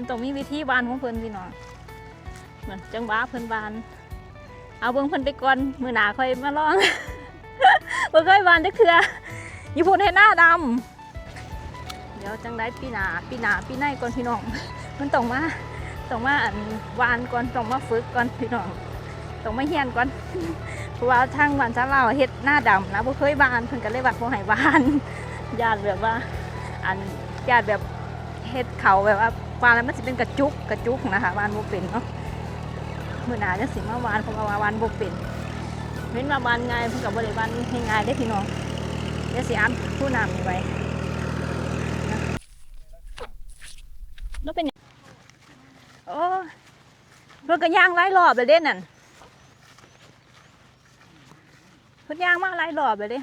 พิ่นต้องมีวิธีบานของเพิ่นพี่น้องเหมือนจังหวะเพิ่นบาน เอาเบิ่งเพิ่นไปก่อนมือหนาค่อยมาลองบ่เคยบานจักเทื่ออยู่พูดให้หน้าดำเดี๋ยวจังได้ปีหนาปีหนาปีในก่อนพี่น้องมันต้องมาต้องมาอันวานก่อนต้องมาฝึกก่อนพี่น้องต้องมาเฮียนก่อนเพราะว่าทางบ้านจ้าเราเฮ็ดหน้าดำนะบ่เคยบานเพิ่นก็เลยว่าบ่ให้บานญาติแบบว่า อันญาติแบบเฮ็ดเขาแบบว่า บานแล้วมันสิเป็นกระจุกกระจุกนะคะบานบ่เป็นเนาะมื้อหนาจังสิมาวานเพราะว่าวานบ่เป็นเว้นมาบานง่ายเพิ่ก็บ่ได้บานให้ง่ายได้พี่น้องเดี๋ยวสิอ่านผู้นำดีไว้นะแล้วเป็นหยังโอ้เพิ่อนก็ย่างหลายรอบแล้วเด้นั่นเพิ่อนย่างมาหลายรอบเลยเด้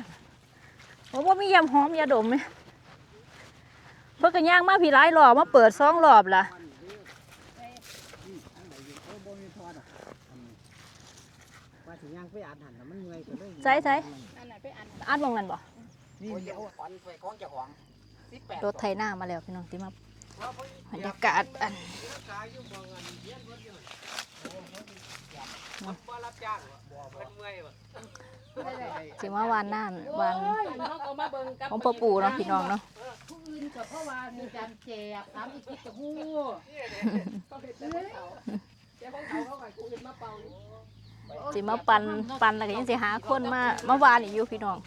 โอ้บ่มียำหอมยาดมไหม พิ่นก็ย่างมาพี่หลายรอบมาเปิดสองรอบล่ะว่าสิย่างไปอ่านหันน่ะมันเมื่อยก็เลยใส่ใส่อันไหนไปอันอัดลงนั่นบ่นี่เดี๋ยวอ่อนไปของเจ้าของ18รถไถหน้ามาแล้วพี่น้องที่มาบรรยากาศอัน บ่รับจ้างบ่มันเมื่อยบ่สิมาวานหน้าหวานน้องเอามาเบิ่งกับของพ่อปู่เนาะพี่น้องเนาะผู้อื่นก็เพราะว่ามีการแจกถามอีกทีจะฮู้เจ้าของเขาเขาให้ผู้อื่นมาเป่าสิมาปันปันแล้วก็ยังสิหาคนมามาวานอีกอยู่พี่น้อง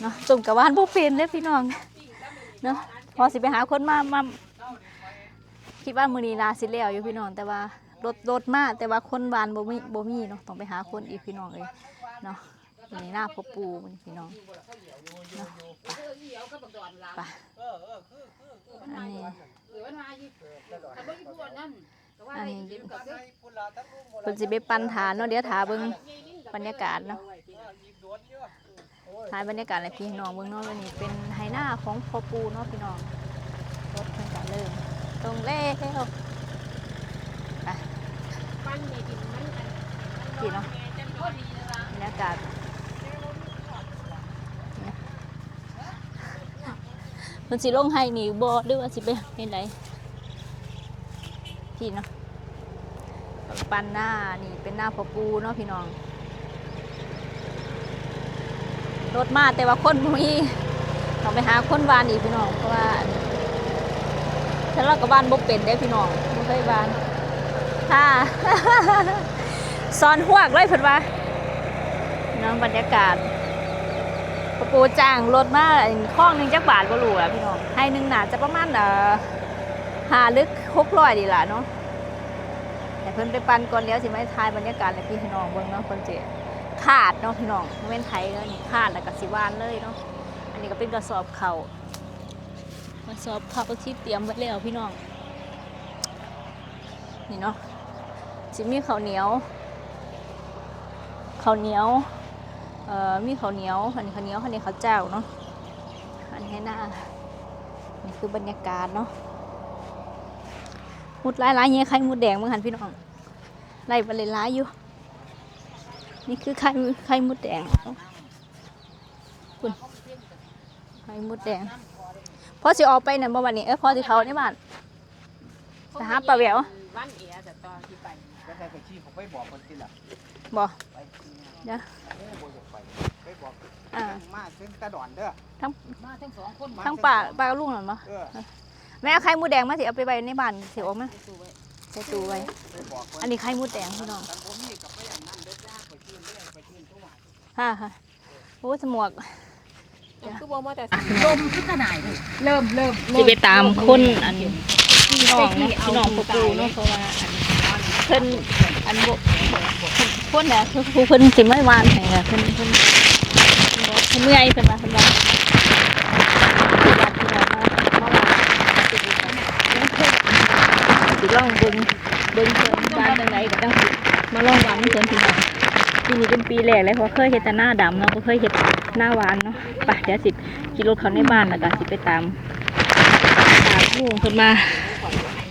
เนาะจุ่มกับวานบ่เป็นเด้อพี่น้องเนาะพอสิไปหาคนมามาคิดว่ามื้อนี้นาสิแล้วอยู่พี่น้องแต่ว่า รถรถมาแต่ว่าคนวานบ่มีบ่มีเนาะต้องไปหาคนอีกพี่น้องเอ้ยเนาะมื้อนี้หน้าพ่อปู่มื้อนี้พี่น้องเนาะไปอันนี้หรือว่ามาอีกถ้าบ่อีกพวกนั้นอันให้นี้กินกับเด้อเพิ่นสิไปปันฐานเนาะเดี๋ยวถาเบิ่งบรรยากาศเนาะถ่ายบรรยากาศให้พี่น้องเบิ่งเนาะวันนี้เป็นไหหน้าของพ่อปูเนาะพี่น้องรถเพิ่นก็เริ่มตรงแล้ วปั้นนี่ดินมันอันพี่เนาะจังพอดีนะล่ะบรรยากาศเพิ่นสิลงให้นี่บ่หรือว่าสิไปเฮ็ดไดพี่เนาะปันหน้านี่เป็นหน้าพ่อปูเนาะพี่น้องรถมาแต่ว่าคนบ่มีต้องไปหาคนบ้านอีกพี่น้องเพราะว่าฉันเรากับบ้านบ่เป็นได้พี่น้องบ่เคยบ้าน ค่ะ ซอนหวกเลยเพิ่นว่าเนาะบรรยากาศปะปูจ้างรถมาอันข้องหนึ่งจักบาทบ่รู้อะพี่น้องให้หนึ่งหนาจะประมาณเอ่อหาลึก600ดีล่ะเนาะแต่เพิ่นไปปั่นก่อนแล้วสิมาถ่ายบรรยากาศให้พี่น้องเบิ่งเนาะเพิ่นสิขาดเนาะพี่น้องเว้นไทยแล้วนี่ขาดแล้วก็สิวานเลยเนาะอันนี้ก็เป็นกระสอบเขากระสอบเขาที่เตรียมไว้แล้วพี่น้องนี่เนาะ สิมีข้าวเหนียวข้าวเหนียวเอ่อมีข้าวเหนียวอันนี้ข้าวเหนียวอันนี้ข้าวเจ้าเนาะอันนี้ให้หน้านี่คือบรรยากาศเนาะมุดหลายๆเงี้ยไข่มุดแดงมั้งหันพี่น้องไล่ไปเลยหลายอยู่ นี่คือไข่ไข่มุดแดงคุณไข่มดแดงพอสิออกไปนั่นบ่วันนี้เอ้ยพอสิเขาในบ้านไปหาปลาแหววบ้านเอียแต่ตอนที่ไป ก็ได้ไปชี้เขาไปบอกคนที่ล่ะบ่ไปชี้เดี๋ยวโอ้บ่อยากไปไปบอกอ่ามาถึงตะดอนเด้อมาทั้งสองคนทั้งป่าปลากับลุงนั่นบ่เออแม่เอาไข่มดแดงมาสิเอาไปไว้ในบ้านสิออกมาตู้ไว้ใส่ตู้ไว้ไปบอกคนอันนี้ไข่มดแดงพี่น้องกันบ่มีกับไปอย่างนั้นเด้อจ้าไปชื่นเด้อไปชื่นทุกวันค่ะค่ะโอ้สมวกคือบ่มาแต่ลมขึ้นขนาดเริ่มเริ่มสิไปตามคนอันพี่น้องเนาะพี่น้องพ่อปู่เนาะเพราะว่าอันเพิ่นอันบ่คนน่ะคือผู้เพิ่นสิไมาวานให้น่ะเพิ่นเพิ่นเพิ่นเมื่อยเพิ่นว่าเพิ่นว่าญาติพี่น้องมาสิลองเบิ่งเบิ่งเพิ่นวานจังไดก็จังสิมาลองวานเพิ่นพี่น้องปีนี้เป็นปีแรกเลยเพราะเคยเฮ็ดแต่หน้าดำเนาะบ่เคยเฮ็ดหน้าหวานเนาะไปเดี๋ยวสิขี่รถเขาในบ้านแล้วก็สิไปตามตามลูกเพิ่นมา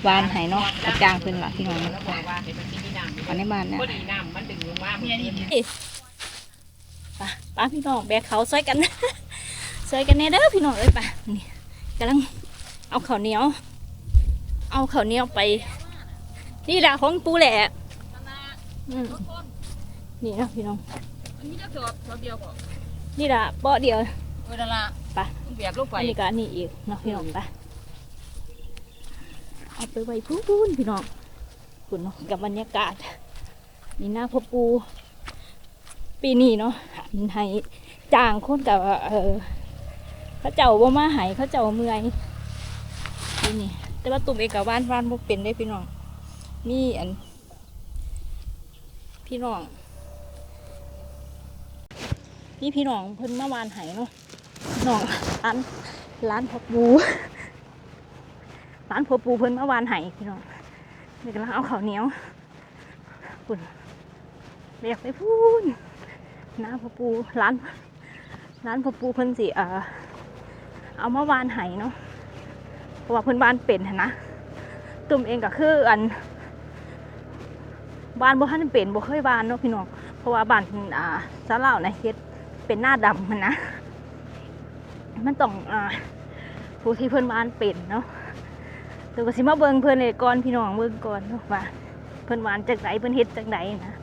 วานไห้เนาะกระจางเพิ่นล่ะพี่น้องแล้วบอกว่าให้มันมีน้ำอันในบ้านนะพอดีน้ำมันดึงลงมาเนี่ยนี่ไปป้าพี่น้องแบกเขาซอยกันซอยกันแน่เด้อพี่น้องเอ้ยไป่ะนี่กำลังเอาข้าวเหนียว เอาข้าวเหนียวไป นี่แหละของปูแหละอืมนี่นะพี่น้องอันนี้จะสอบสอบเดียวก่อนนี่ละเบาะเดียวเวลาละไปเบียกลงไปอันนี้ก็อันนี้อีกเนาะพี่น้องไป เอาไปไว้พูนพี่น้องคุณกับบรรยากาศ นี่หน้าพ่อปู ปีนี้เนาะอันให้จ้างคนกับเออเขาเจ้าบ่มาหายเขาเจ้าเมื่อยปีนี้แต่ว่าตุ่มเอกับบ้านบ้านบ่เป็นได้พี่น้องมี่อัน พี่น้อง นี่พี่น้องเพิ่นมาวานไห้เนาะน้องร้านร้านพ่อปู ร้านพ่อปูเพิ่นมาวานไห้พี่น้องนี่กำลังเอาข้าวเหนียวคุณเรียกไปพูนน้าพ่อปูร้านร้านพ่อปูเพิ่นสิเออเอามาวานไห้เนาะเพราะว่าเพิ่นวานเป็นนะตุ่มเองก็คืออันวานบ่ทันเป็นบ่เคยวานเนาะพี่น้องเพราะว่าบ้านอ่าซาลาวนะเฮ็ดเป็นหน้าดำมันนะ มันต้องอ่าผู้ที่เพิ่นวานเป็นเนาะ แต่ก็สิมาเบิ่งเพิ่นเลยก่อนพี่น้องเบิ่งก่อนเนาะว่าเพิ่นวานจากไหนเพิ่นเฮ็ดจากไหนนะ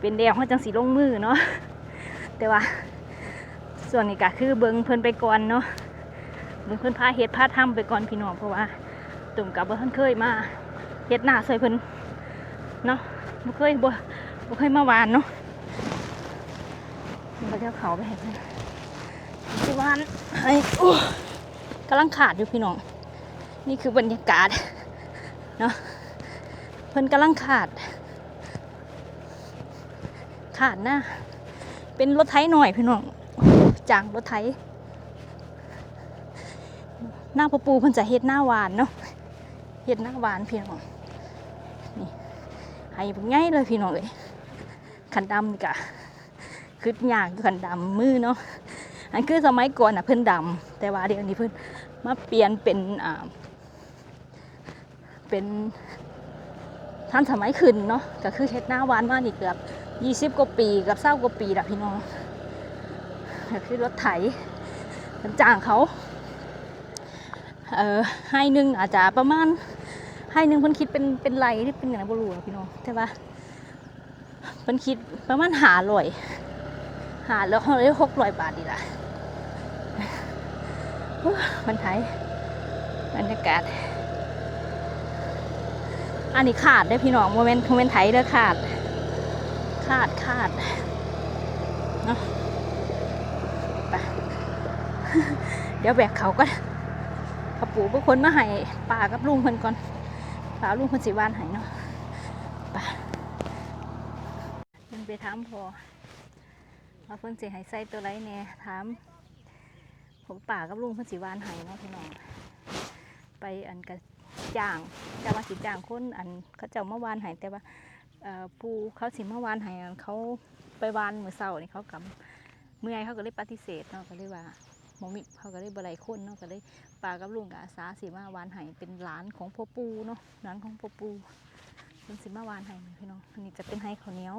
เป็นแดงเขาจังสีลงมือเนาะแต่ว่า ส่วนนี้ก็คือเบิงเพิ่นไปก่อนเนาะเบิงเพิ่นพาเฮ็ดพาทำไปก่อนพี่น้องเพราะว่าตุ่มกับบ่ทันเคยมาเฮ็ดหน้าใส่เพิ่นเนาะบ่เคยบ่บ่เคยมาหวานเนาะมันก็จะเขาไปเห็นเพิ่นสิวานไอ้โอ้กำลังขาดอยู่พี่น้อง นี่คือบรรยากาศเนาะเพิ่นกำลังขาด ขาดหน้าเป็นรถไถหน่อยพี่น้องจางรถไถหน้าพ่อปูเพิ่นจะเฮ็ดหน้าหวานเนาะเฮ็ดหน้าหวานพี่น้องนี่ให้ง่ายเลยพี่น้องเลยขันดำนี่กะคืดยากขันดำมือเนาะอันคือสมัยก่อนอะเพิ่นดำแต่ว่าเดี๋ยวนี้เพิ่นมาเปลี่ยนเป็นอ่า เป็นทันสมัยขึ้นเนาะก็คือเฮ็ดหน้าวานมานี่เกือบยี่สิบกว่าปีกับเศร้ากว่าปีละพี่น้องก็คือรถไถมันจ้างเขาเอ่อให้หนึ่งอาจจะประมาณให้หนึ่งเพิ่นคิดเป็นเป็นไรที่เป็นอย่างบ่รู้พี่น้องแต่ว่าเพิ่นคิดประมาณหาลอยหาแล้วเขาได้หกร้อยบาทดีละมันไทยบรรยากาศ อันนี้ขาดได้พี่น้องโมเมนต์โมเมนต์ไทยเด้อขาด ขาดขาดเนาะไปเดี๋ยวแบกเขาก็กระปูพวกคนมาให้ป่ากับลุงเพิ่นก่อนป่าลุงเพิ่นสิวานให้เนาะไปมันไปถามพอว่าเพิ่นสิให้ใส่ตัวไรแหน่ถามผมป่ากับลุงเพิ่นสิวานให้เนาะพี่น้องไปอันกระ จ้างแต่ว่าสิจ้างคนอันเขาเจ้ามาวานให้แต่ว่าผู้เขาสิมาวานห้อันเขาไปวานมือเช้านี่เขากับเมื่อยเขาก็เลยปฏิเสธเนาะก็เลยว่าหมอมิเขาก็เลยบ่ได้คนเนาะก็เลยปากับลุงกับอาสาสิมาวานให้เป็นหลานของพ่อปูเนาะหลานของพ่อปูเป็นสิมาวานให้พี่น้องอันนี้จะเป็นให้ข้าวเหนียว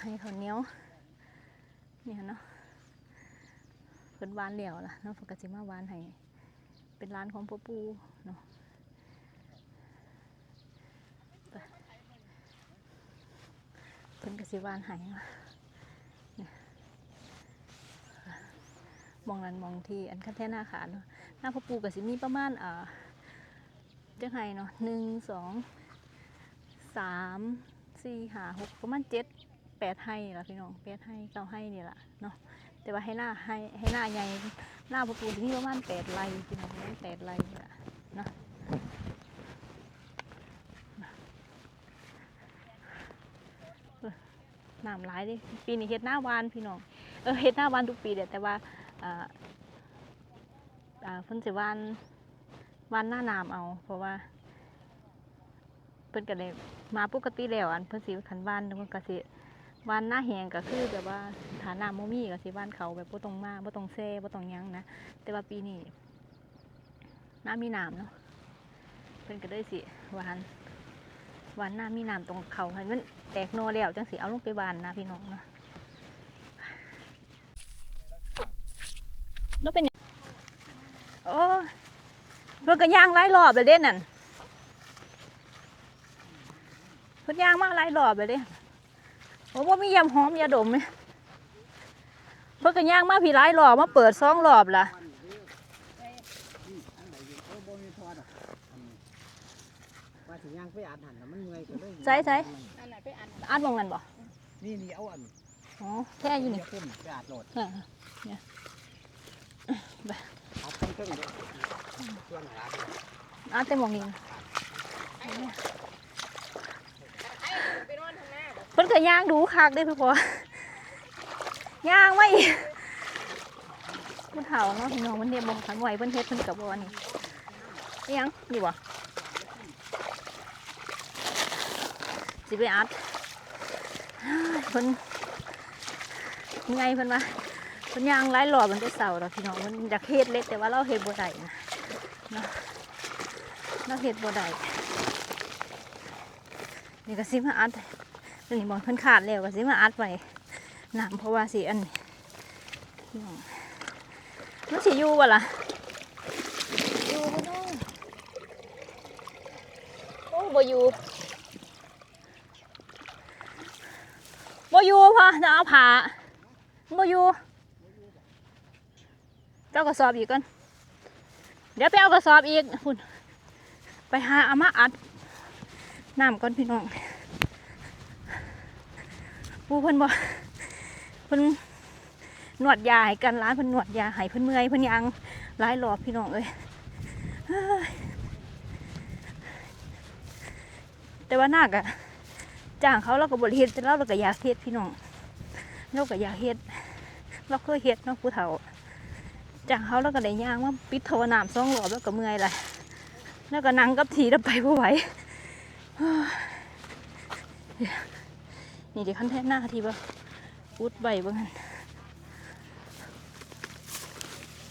ให้ข้าวเหนียวเนี่ยเนาะเพิ่นวานเหลียวล่ะเนาะเพิ่นก็สิมาวานให้ เป็นหลานของพ่อปูเนาะเพิ่นกสิวานหายมามองนั้นมองที่อันคันแท่หน้าขาเนาะหน้าพ่อปูกสิมีประมาณเอ่อจังไห้เนาะหนึ่งสองสามสี่ห้าหกประมาณเจ็ดแปดให้ละพี่น้องแปดให้เก้าให้นี่แหละเนาะ แต่ว่าให้หน้าให้ให้หน้าใหญ่หน้าพ่อปูที่มีประมาณแปดไร่พี่น้องแปดไร่นี่แหละเนาะน้ำหลายเดิปีนี้เฮ็ดหน้าวานพี่น้องเออเฮ็ดหน้าวานทุกปีเด้แต่ว่าอ่าเพิ่นสิวานวานหน้าน้ำเอา เพราะว่าเพิ่นก็เลยมาปกติแล้วอันเพิ่นสิคันวานเพิ่นก็สิ วานหน้าแหงก็คือแบบว่าฐาน้ำบ่มีก็สิวานเขาแบบบ่ต้องมาบ่ต้องแซ่บ่ต้องยังนะแต่ว่าปีนี้น้ำมีน้ำเนาะพิ่นก็เลยสิหวานหวานน้ำมีน้ำตรงเขาให้มันแตกโนแล้วจังสิเอาลงไปบานนะพี่น้องนะแล้วเป็นยังโอ้เพิ่นก็ย่างหลายรอบเลยเด้นั่นเพิ่นย่างมาหลายรอบเลยเด้ โอ้ว่ามียำหอมยาดมไหมเพิ่นก็ย่างมาพี่หลายรอบมาเปิดสองรอบละอืมอันไหนอยู่เออบ่มีทอดอะอันนี้ว่าสิย่างไปอาหันน่ะมันเมื่อยก็เลยใส่ใส่อันไหนไปอันอัดมองนั่นบ่นี่นี่เอาอันอ๋อแค่อยู่นี่เดี๋วขึ้นไปอาดโหลดอ่าเอาเพิ่งเพิ่งเลยส่วนหลานอัดแต่มองนี่ ไปนอนทางหน้าบ่ เพิ่นก็ย่างดูคักเด้พี่พอย่างไม่ผู้เฒ่าเนาะพี่น้องเพิ่นเฮ็ดบ่ทันไหวเพิ่นเฮ็ดเพิ่นก็บ่อันนี้อิหยังนี่บ่สิไปอัดเพิ่นยังไงเพิ่นว่าเพิ่นย่างหลายรอบมันจะเศร้าดอกพี่น้องมันอยากเฮ็ดเล็กแต่ว่าเราเฮ็ดบ่ได้นะเนาะเราเฮ็ดบ่ได้นี่ก็สิมาอัด นี่บอลเพิ่นขาดแล้วก็สิมาอัดไว้น้ำเพราะว่าสิอันนี้น้องมันสิอยู่บ่ล่ะอยู่บ่เนาะโอ้บ่อยู่บ่อยู่พอจะเอาผ้าบ่อยู่เจ้ากระสอบอีกก่อนเดี๋ยวไปเอากระสอบอีกคุณไปหาเอามาอัดน้ำก่อนพี่น้อง ปูเพิ่นบ่เพิ่นนวดยาให้กันร้านเพิ่นนวดยาให้เพิ่นเมื่อยเพิ่นยังหลายรอบพี่น้องเอ้ยแต่ว่านาคอะจ้างเขาเราก็บริเฮ็ดแต่เราเราก็อยากเฮ็ดพี่น้องเราก็อยากเฮ็ดเราเคยเฮ็ดเนาะผู้เฒ่าจ้างเขาเราก็ได้ย่างว่าปิดโทรน้ำสองรอบแล้วก็เมื่อยเลยแล้วก็นั่งกับทีแล้วไปบ่ไหว นี่เดี๋ยวคันแทนหน้าทีบ่อุดใบบ้างหั่น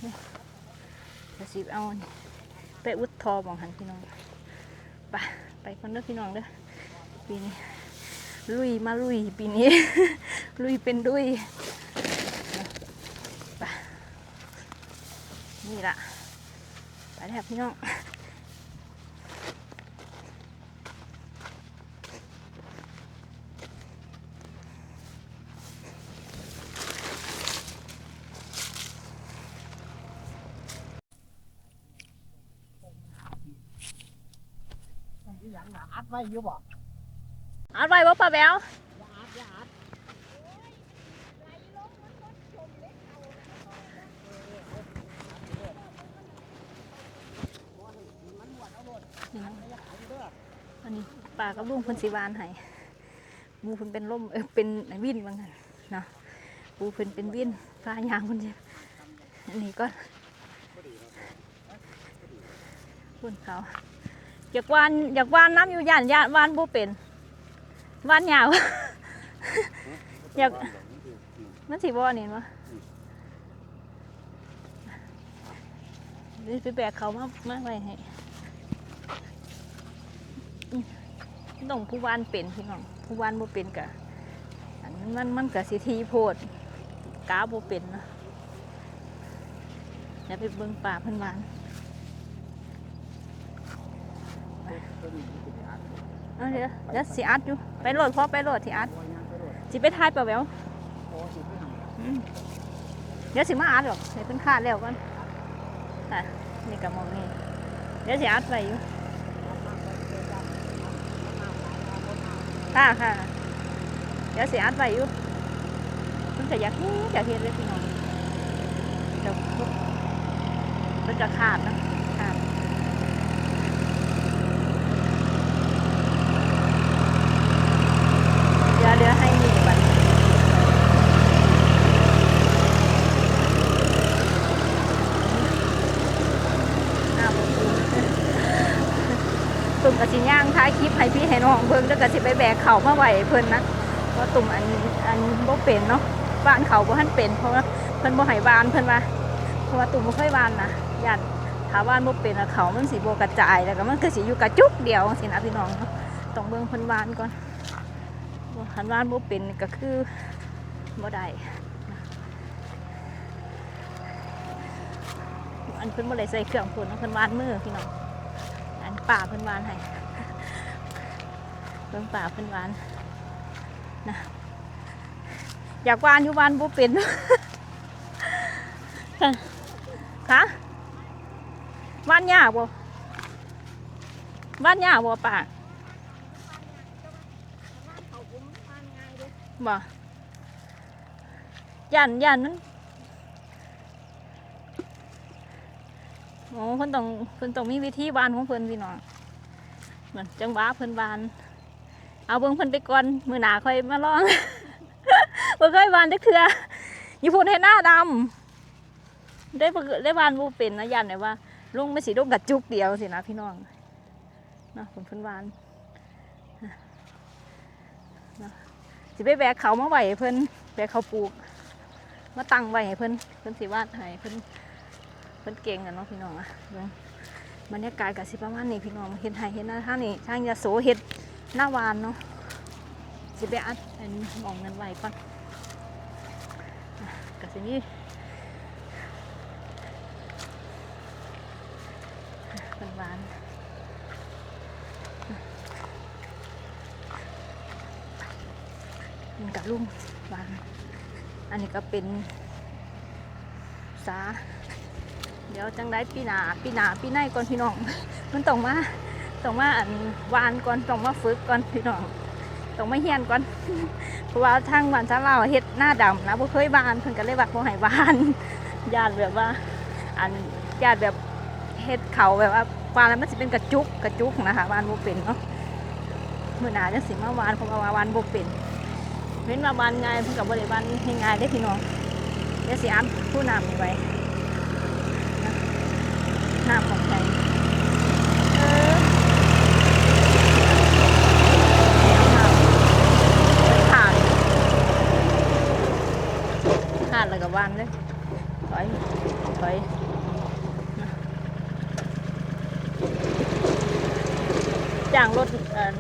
นี่เดี๋ยวสิเอานนี้ไปอุดทอบ่งหันพี่น้องไปไปคนเด้อพี่น้องเด้อปีนี้ลุยมาลุยปีนี้ ลุยเป็นดุยไปนี่ละไปแล้วพี่น้อง อีหยังน่ะอัด ไว้อยู่บ่อัดไว้บ่ป้าแบวอย่าอัดอย่าอัดนี่นะอันนี้ป้ากับลุงเพิ่นสิวานให้หมูเพิ่นเป็นล่มเออเป็นวินว่างั้นเนาะปูเพิ่นเป็นวินฟ้ายางเพิ่นจะอันนี้ก็คุณเขา อยากวานอยากวานน้ำอยู่ย่านย่านวานบ่เป็นวานยาวอยากมันสิบ่นี่วะเดี๋ยวไปแบกเขามากมากไว้ให้ต้องผู้วานเป็นพี่น้องผู้วานบ่เป็นกะอันนั้นมันมันกะสิทีโพดกาบ่เป็นนะอย่าไปเบิ่งป่าเพิ่นวาน ตัวนี้มันสิไปอัด เอาเดี๋ยวเดี๋ยวสิอัดอยู่ ไปโหลดพอไปโหลดสิอัดบ่ย่างไปโหลดสิไปทายเปล่าแววอืมเดี๋ยวสิมาอัดหรอกให้เพิ่นคาดแล้วก่อนอะนี่ก็มองนี่เดี๋ยวสิอัดไว้อยู่ค่ะค่ะ เดี๋ยวสิอัดไว้อยู่เพิ่นก็อยากอยากเฮ็ดเลยพี่น้องเดี๋ยวเพิ่นก็ขาดนะขาดเดี๋ยวเดี๋ยวให้นี่บัด อ้าวตุ่มกะสิย่างท้ายคลิป ให้พี่ให้น้องเบิ่งแล้วก็สิไปแบกเขามาไหวเพิ่นนะเพราะตุ่มอันอันบ่เป็นเนาะบ้านเขาบ่ทันเป็นเพราะว่าเพิ่นบ่ให้บานเพิ่นว่าเพราะว่าตุ่มบ่เคยบานนะญาติถ้าว่านบ่เป็นอะเขามันสิบ่กระจายแล้วก็มันก็สิอยู่กระจุกเดียวสินะพี่น้องต้องเบิ่งเพิ่นวานก่อนคันวานบ่เป็นก็คือบ่ได้อันเพิ่นบ่ได้ใส่เครื่องพ่นเนาะเพิ่นวานมือพี่น้องอันป่าเพิ่นวานให้ เบิ่งป่าเพิ่นวานนะอยากวานอยู่วานบ่เป็นค่ะบ้านยากบ่บ้านยากบ่ป่าบ่ยันยันมันโอ้เพิ่นต้องเพิ่นต้องมีวิธีบ้านของเพิ่นพี่น้องเหมือนจังหวะเพิ่นบ้าน เอาเบิ่งเพิ่นไปก่อนมือหนาค่อยมาลองบ่เคยบ้านจักเทื่ออยู่พุ่นเฮ็ดหน้าดำได้ได้วานบูเป็นนะยันเลยว่าลุงไม่สีลุงกัดจุกเดียวสินะพี่น้องนะผมเพิ่นวานสิไปแบกเขามาไหวเพิ่นแบกเขาปลูกมาตั้งไว้ให้เพิ่นเพิ่นสิวาดให้เพิ่นเพิ่นเก่งกันเนาะพี่น้องอะเบิ่งบรรยากาศกับสิประมาณนี้พี่น้องเห็นไห้เห็นหน้าท่านี่ทางยาโสเห็ด หน้าวานเนาะสิไปอัดอันหมองนั้นไว้ก่อนอะก็สิมีเป็นวานมันกับลุงวานอันนี้ก็เป็นสาเดี๋ยวจังได้ปีหนาปีหนาปีในก่อนพี่น้อง มันต้องมา ต้องมาอันวานก่อนต้องมาฝึกก่อนพี่น้องต้องมาเฮียนก่อนเพราะว่าทางบ้านทางเราเฮ็ดหน้าดำนะบ่เคยบานเพิ่นก็เลยว่าบ่ให้บานญาติแบบว่า อันญาติแบบเฮ็ดเขาแบบว่าวานแล้วมันสิเป็นกระจุกกระจุกนะคะวานบ่เป็นเนาะมื้อหน้าจังสิมาวานเพราะว่าวานบ่เป็นเว้นว่าวานง่ายเพิ่นก็บ่ได้วานง่ายๆเด้พี่น้องเดี๋ยวสิอ่านผู้นำนี่ไว้นะน้ำของใจเออเอาน้ำขาดขานเลยถอยถอยจ้างรถ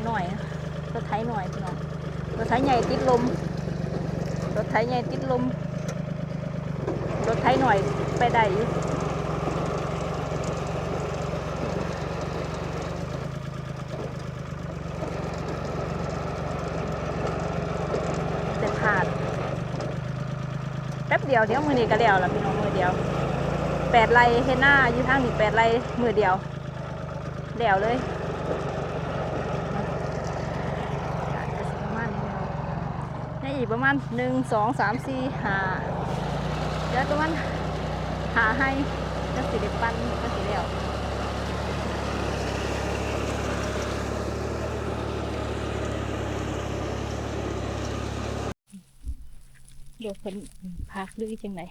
หน่อยรถไถหน่อยพี่น้องรถไถใหญ่ติดลมรถไถใหญ่ติดลมรถไถหน่อยไปได้อยู่แต่ขาดแป๊บ เดียวเดี๋ยวมือนี้ก็แล้วล่ะพี่น้องมือเดียวแปดไรเฮน่าอยู่ทางนี้แปดไรมือเดียวเดียวเลยประมาณนี้อีกประมาณหนึ่งสองสามสี่ห้าเดี๋ยวประมาณหาให้ก็สิเด็ปั้นก็สิเดียว เดี๋ยวเพิ่นพักหรือจังไหน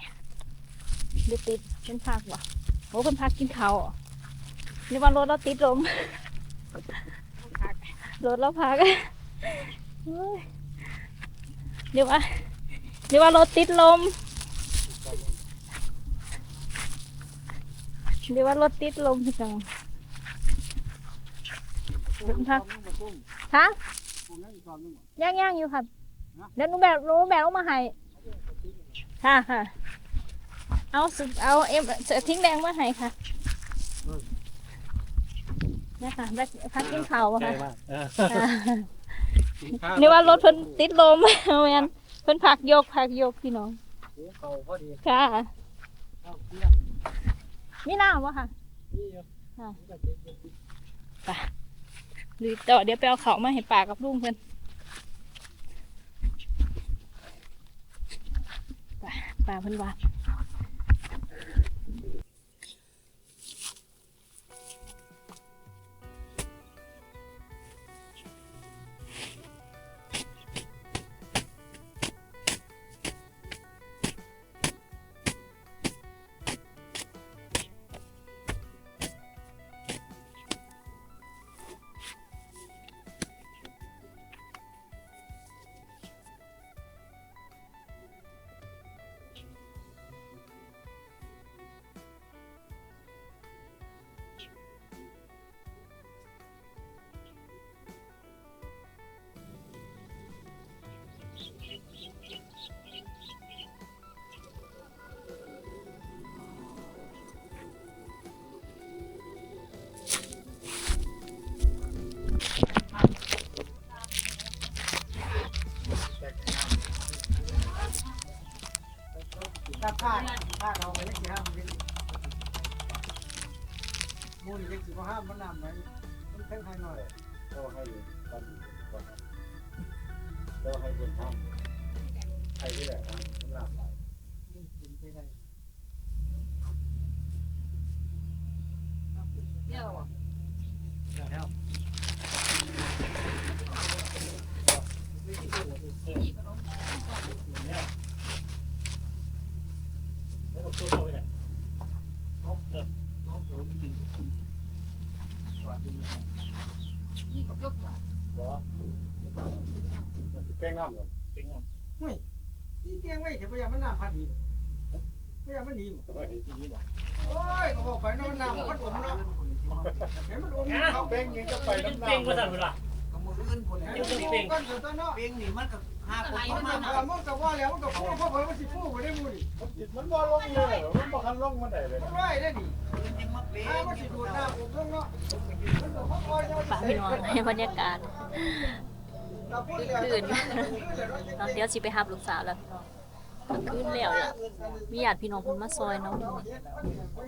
เดี๋ยวติดเป็นพักวะโอ้เพิ่นพักกินข้าวเหรอนี่ว่ารถเราติดลมรถเราพักเฮ้ยเดี๋ยวว่าเดี๋ยวว่ารถติดลมเดี๋ยวว่ารถติดลมพี่จังรถพักฮะย่างย่างๆอยู่ครับเดี๋ยวหนูแบบหนูแบบเอามาให้ ค่ะค่ะ เอาสุดเอาเอ็มเสือทิ้งแดงมาให้ค่ะเนี่ยค่ะแบกพักกินข้าวอะค่ะเอออ่านี่ว่ารถเพิ่นติดลมแม่นเพิ่นพักยกพักยกพี่น้องเขาพอดีค่ะเอาเที่ยงมีน้ำวะค่ะนี่อยู่หรือต่อเดี๋ยวไปเอาเขาวมาให้ป่ากับลุงเพิ่น ป่าเพิ่นว่า ข้าเราไปยังสิห้ามมันมูนี่ยังสิบ่ห้ามันนำไหมมันเพิ่งให้หน่อยก็ให้กันก่อนก็ให้คนทำใครที่แหละทำสำหรับเรา กินไปได้ เดี๋ยว แล้ว ยกมา แกงน้ำก่อน ที่เตียงไว้แต่ พายามมันน้ำพัดดีพยายามมันหนีเฮ้ยที่นี่บอกโอ้ยก็บอกไปนอนน้ำพัดผมเนาะเห็นมันอมเขาแป้งยังจะไปน้ำเป่งภาษาน้ำเวลาก็มืออื่นพุ่นเนมันอมกันเถอะเนาะเปียงนี่มันก็ห้าคนมันมามันก็ว่าแล้วมันก็พูดเพราะมันสิพูดไปได้มูดิมันบ่ลงเลยมันบ่คันลงมันได้เลยมันไว้ได้ดิยังมาเปียถ้างมันสิดูดน้ำผมลงเนาะมันก็คอยฝากพี่น้องให้บรรยากาศคืนเนเดี๋ยวสิไปหับลูกสาวแล้วพี่น้อง กลางคืนแล้วล่ะมีญาติพี่น้องคนมาซอยเนาะ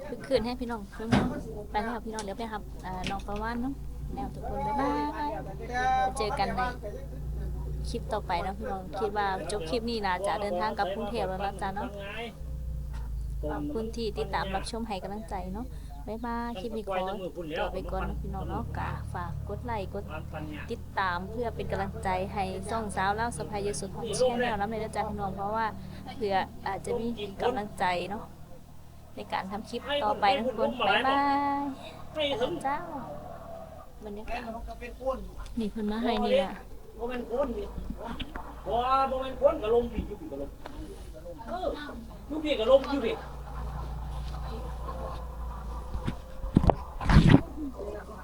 คือคืนให้พี่น้องเพิ่นมไปแล้วพี่น้องเดี๋ยวไปครับน้องประวันเนาะแล้วทุกคนบ๊ายบายเจอกันในคลิปต่อไปนะพี่น้องคิดว่าจบคลิปนี้นะจะเดินทางกลับกรุงเทพแล้วนะจ๊ะเนาะขอบคุณที่ติดตามรับชมให้กำลังใจเนาะ บ๊ายบายคลิปนี้ขอตัวไปก่อนพี่น้องเนาะกะฝากกดไลค์กดติดตามเพื่อเป็นกำลังใจให้ซ่องสาวเล่าสะพายยสุดของแชนแนลน้ำเลยนะจ๊ะพี่น้องเพราะว่าเพื่ออาจจะมีกำลังใจเนาะในการทำคลิปต่อไปนะทุกคนบ๊ายบายให้ถึงเจ้าบรรยากาศมันก็เป็นคนนี่เพิ่นมาให้นี่อะโมเมนคนดิพอโมเมนต์คนกับลมผีอยู่ผีกับลมเอออยู่ผีกับลมอยู่ผี Yeah.